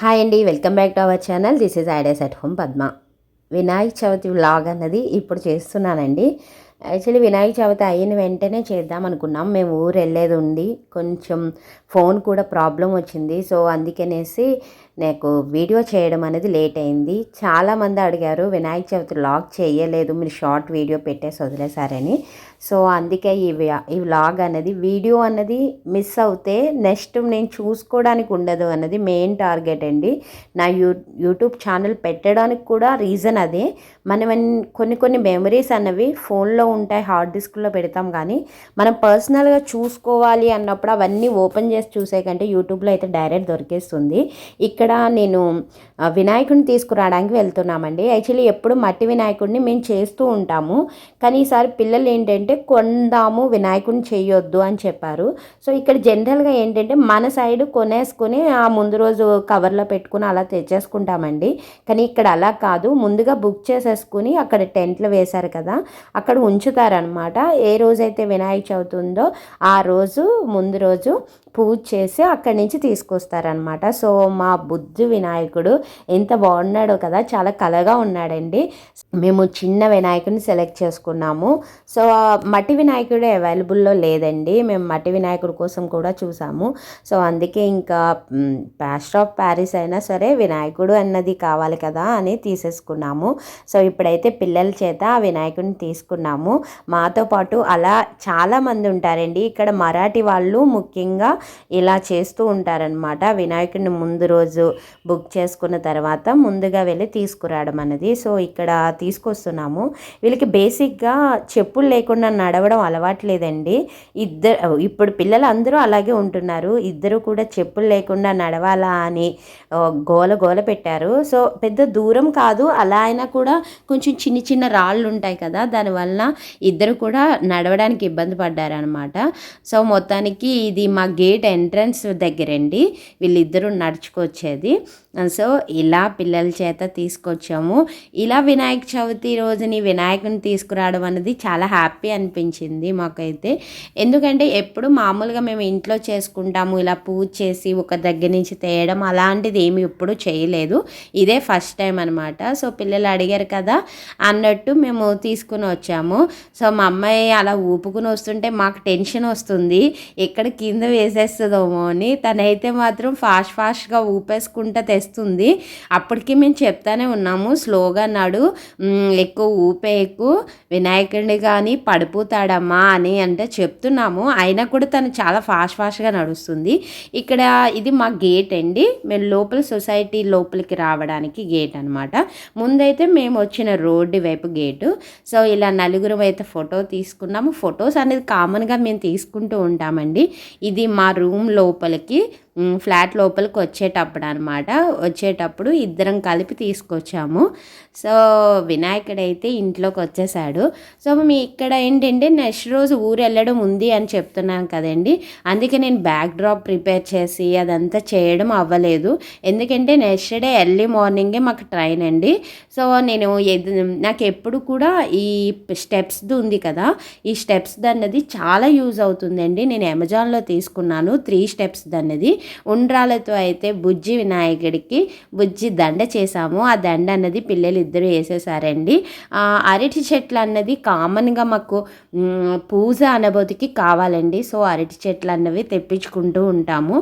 Hi అండి welcome back to our channel this is ideas at home Padma Vinayaka Chavithi vlog అన్నది ఇప్పుడు చేస్తున్నానండి. Actually Vinayaka Chavithi అయిన వెంటనే చేద్దాం అనుకున్నాం. మేము ఊరు వెళ్ళేది ఉండి కొంచెం ఫోన్ కూడా ప్రాబ్లం వచ్చింది. సో అందుకనేసి నాకు వీడియో చేయడం అనేది లేట్ అయింది. చాలామంది అడిగారు వినాయక చవితి వ్లాగ్ చేయలేదు మీరు షార్ట్ వీడియో పెట్టేసి వదిలేశారని. సో అందుకే ఈ ఈ వ్లాగ్ అనేది వీడియో అన్నది మిస్ అవుతే నెక్స్ట్ నేను చూసుకోవడానికి ఉండదు అన్నది మెయిన్ టార్గెట్ అండి. నా యూ యూట్యూబ్ ఛానల్ పెట్టడానికి కూడా రీజన్ అదే. మనం కొన్ని కొన్ని మెమరీస్ అన్నవి ఫోన్లో ఉంటాయి హార్డ్ డిస్క్లో పెడతాం కానీ మనం పర్సనల్గా చూసుకోవాలి అన్నప్పుడు అవన్నీ ఓపెన్ చేసి చూసే కంటే యూట్యూబ్లో అయితే డైరెక్ట్ దొరికేస్తుంది. ఇక్కడ నేను వినాయకుడిని తీసుకురావడానికి వెళ్తున్నామండి. యాక్చువల్లీ ఎప్పుడు మట్టి వినాయకుడిని మేము చేస్తూ ఉంటాము. కానీ ఈసారి పిల్లలు ఏంటంటే కొందాము వినాయకుడిని చేయొద్దు అని చెప్పారు. సో ఇక్కడ జనరల్గా ఏంటంటే మన సైడ్ కొనేసుకుని ఆ ముందు రోజు కవర్లో పెట్టుకుని అలా తెచ్చేసుకుంటామండి. కానీ ఇక్కడ అలా కాదు. ముందుగా బుక్ చేసేసుకుని అక్కడ టెంట్లు వేశారు కదా అక్కడ ఉంచుతారనమాట ఏ రోజైతే వినాయక చవితి ఉందో ఆ రోజు ముందు రోజు పూజ చేసి అక్కడి నుంచి తీసుకొస్తారనమాట సో మా బుద్ధి వినాయకుడు ఎంత బాగున్నాడో కదా చాలా కలగా ఉన్నాడండి. మేము చిన్న వినాయకుడిని సెలెక్ట్ చేసుకున్నాము. సో మట్టి వినాయకుడు అవైలబుల్లో లేదండి. మేము మట్టి వినాయకుడి కోసం కూడా చూసాము. సో అందుకే ఇంకా ప్యాస్టర్ ఆఫ్ ప్యారిస్ అయినా సరే వినాయకుడు అన్నది కావాలి కదా అని తీసేసుకున్నాము. సో ఇప్పుడైతే పిల్లల చేత ఆ వినాయకుడిని తీసుకున్నాము. మాతో పాటు అలా చాలామంది ఉంటారండి. ఇక్కడ మరాఠీ వాళ్ళు ముఖ్యంగా ఇలా చేస్తూ ఉంటారనమాట వినాయకుడిని ముందు రోజు బుక్ చేసుకున్న తర్వాత ముందుగా వెళ్ళి తీసుకురావడం అనేది. సో ఇక్కడ తీసుకొస్తున్నాము. వీళ్ళకి బేసిక్గా చెప్పులు లేకుండా నడవడం అలవాట్లేదండి ఇద్దరు ఇప్పుడు పిల్లలు అందరూ అలాగే ఉంటున్నారు. ఇద్దరు కూడా చెప్పులు లేకుండా నడవాలా అని గోల గోల పెట్టారు. సో పెద్ద దూరం కాదు. అలా అయినా కూడా కొంచెం చిన్న చిన్న రాళ్ళు ఉంటాయి కదా. దానివల్ల ఇద్దరు కూడా నడవడానికి ఇబ్బంది పడ్డారనమాట సో మొత్తానికి ఇది మా గేట్ ఎంట్రన్స్ దగ్గరండి. వీళ్ళిద్దరూ నడుచుకొచ్చేది. సో ఇలా పిల్లల చేత తీసుకొచ్చాము. ఇలా వినాయక చవితి రోజుని వినాయకుని తీసుకురావడం అనేది చాలా హ్యాపీ అనిపించింది మాకైతే. ఎందుకంటే ఎప్పుడు మామూలుగా మేము ఇంట్లో చేసుకుంటాము. ఇలా పూజ చేసి ఒక దగ్గర నుంచి తేయడం అలాంటిది ఏమి ఎప్పుడు చేయలేదు. ఇదే ఫస్ట్ టైం అనమాట సో పిల్లలు అడిగారు కదా అన్నట్టు మేము తీసుకుని వచ్చాము. సో మా అమ్మాయి అలా ఊపుకుని వస్తుంటే మాకు టెన్షన్ వస్తుంది. ఎక్కడ కింద వేసే వేసేస్తుందేమో అని. తనైతే మాత్రం ఫాస్ట్ ఫాస్ట్గా ఊపేసుకుంటా తెస్తుంది. అప్పటికి మేము చెప్తానే ఉన్నాము స్లోగా నాడు ఎక్కువ ఊపే ఎక్కువ వినాయకుడిని కానీ పడిపోతాడమ్మా అని అంటే చెప్తున్నాము. అయినా కూడా తను చాలా ఫాస్ట్ ఫాస్ట్గా నడుస్తుంది. ఇక్కడ ఇది మా గేట్ అండి. మేము లోపల సొసైటీ లోపలికి రావడానికి గేట్ అనమాట ముందైతే మేము వచ్చిన రోడ్డు వైపు గేటు. సో ఇలా నలుగురం అయితే ఫోటో తీసుకున్నాము. ఫొటోస్ అనేది కామన్గా మేము తీసుకుంటూ ఉంటామండి. ఇది మా రూమ్ లోపలికి ఫ్లాట్ లోపలికి వచ్చేటప్పుడు అనమాట వచ్చేటప్పుడు ఇద్దరం కలిపి తీసుకొచ్చాము. సో వినాయకుడు అయితే ఇంట్లోకి వచ్చేసాడు. సో మీ ఇక్కడ ఏంటంటే నెక్స్ట్ రోజు ఊరు వెళ్ళడం ఉంది అని చెప్తున్నాను కదండి. అందుకే నేను బ్యాక్ డ్రాప్ ప్రిపేర్ చేసి అదంతా చేయడం అవ్వలేదు. ఎందుకంటే నెక్స్ట్ డే ఎర్లీ మార్నింగే మాకు ట్రైన్ అండి. సో నేను ఎదు నాకు ఎప్పుడు కూడా ఈ స్టెప్స్ది ఉంది కదా ఈ స్టెప్స్ అన్నది చాలా యూజ్ అవుతుందండి. నేను అమెజాన్లో తీసుకున్నాను త్రీ స్టెప్స్ అన్నది. ఉండ్రాలతో అయితే బుజ్జి వినాయకుడికి బుజ్జి దండ చేసాము ఆ దండ అన్నది పిల్లలు ఇద్దరు వేసేసారండి అరటి చెట్లు అన్నది కామన్గా మాకు పూజ అనుభూతికి కావాలండి. సో అరటి చెట్లు అన్నవి తెప్పించుకుంటూ ఉంటాము.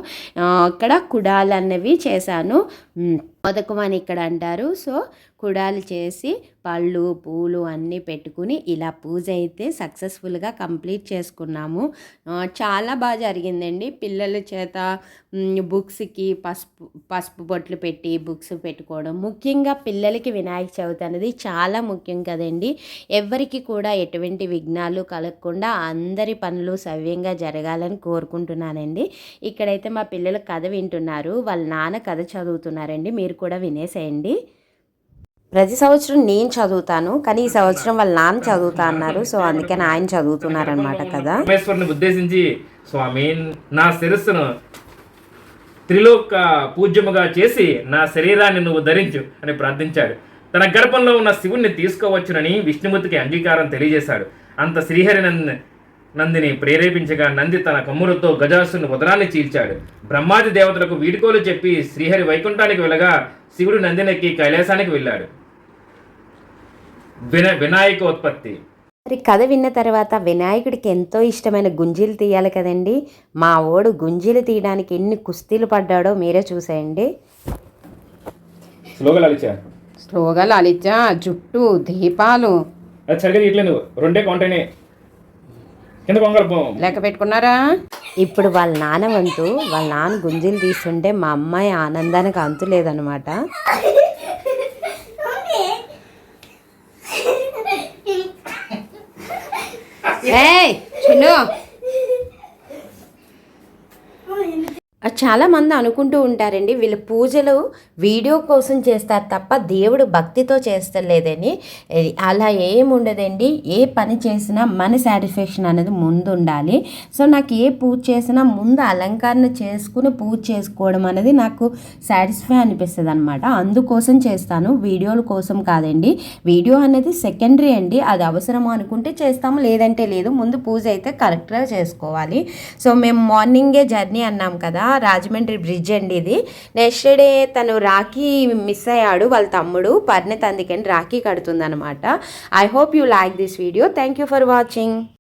అక్కడ కుడాలు అన్నవి చేశాను మొదకం అని ఇక్కడ అంటారు. సో కుడాలు చేసి పళ్ళు పూలు అన్నీ పెట్టుకుని ఇలా పూజ అయితే సక్సెస్ఫుల్గా కంప్లీట్ చేసుకున్నాము. చాలా బాగా జరిగిందండి. పిల్లల చేత బుక్స్కి పసుపు పసుపు బొట్లు పెట్టి బుక్స్ పెట్టుకోవడం. ముఖ్యంగా పిల్లలకి వినాయక చవితి అనేది చాలా ముఖ్యం కదండి. ఎవరికి కూడా ఎటువంటి విఘ్నాలు కలగకుండా అందరి పనులు సవ్యంగా జరగాలని కోరుకుంటున్నానండి. ఇక్కడైతే మా పిల్లలు కథ వింటున్నారు. వాళ్ళ నాన్న కథ చదువుతున్నారండి. మీరు కూడా వినేసేయండి. ప్రతి సంవత్సరం నేను చదువుతాను కానీ ఈ సంవత్సరం వాళ్ళ నాన్న చదువుతా అన్నారు సో అందుకని ఆయన చదువుతున్నారనమాట కదా. ఉద్దేశించి స్వామి నా శిరస్సును త్రిలోక పూజ్యముగా చేసి నా శరీరాన్ని నువ్వు ధరించు అని ప్రార్థించాడు. తన గర్భంలో ఉన్న శివుణ్ణి తీసుకోవచ్చునని విష్ణుమూర్తికి అంగీకారం తెలియజేశాడు. అంత శ్రీహరిని నందిని ప్రేరేపించగా నంది తన కమ్ములతో గజాసుని ఉదరాన్ని చీల్చాడు. బ్రహ్మాది దేవతలకు వీడుకోలు చెప్పి శ్రీహరి వైకుంఠానికి వెళ్ళగా శివుడు నందినెక్కి కైలాసానికి వెళ్ళాడు. విన వినాయక ఉత్పత్తి మరి కథ విన్న తర్వాత వినాయకుడికి ఎంతో ఇష్టమైన గుంజీలు తీయాలి కదండి. మా ఓడు గుంజీలు తీయడానికి ఎన్ని కుస్తీలు పడ్డాడో మీరే చూసేయండి. స్లోగా లలిచా స్లోగా జుట్టు దీపాలు. సరిగ్గా ఇట్లే నువ్వు రెండే కొంటేనే కింద కొంగలు లెక్క పెట్టుకున్నారా? ఇప్పుడు వాళ్ళ నాన్న వంతు వాళ్ళ నాన్న గుంజీలు తీస్తుంటే మా అమ్మాయి ఆనందానికి అంతు లేదనమాట. ఏయ్! చాలామంది చాలా మంది అనుకుంటూ ఉంటారండి వీళ్ళు పూజలు వీడియో కోసం చేస్తారు తప్ప దేవుడు భక్తితో చేస్తలేదని. అలా ఏం ఉండదండి ఏ పని చేసినా మన సాటిస్ఫాక్షన్ అనేది ముందు ఉండాలి సో నాకు ఏ పూజ చేసినా ముందు అలంకరణ చేసుకుని పూజ చేసుకోవడం అనేది నాకు సాటిస్ఫై అనిపిస్తుంది అనమాట అందుకోసం చేస్తాను వీడియోల కోసం కాదండి. వీడియో అనేది సెకండరీ అండి అది అవసరమా అనుకుంటే చేస్తాము లేదంటే లేదు ముందు పూజ అయితే కరెక్ట్గా చేసుకోవాలి. సో మేము మార్నింగే జర్నీ అన్నాం కదా రాజమండ్రి బ్రిడ్జ్ అండి ఇది. నెక్స్ట్ డే తను రాఖీ మిస్ అయ్యాడు వాళ్ళ తమ్ముడు. పర్ణిత్ అందుకని Rakhi కడుతుందనమాట I hope you like this video thank you for watching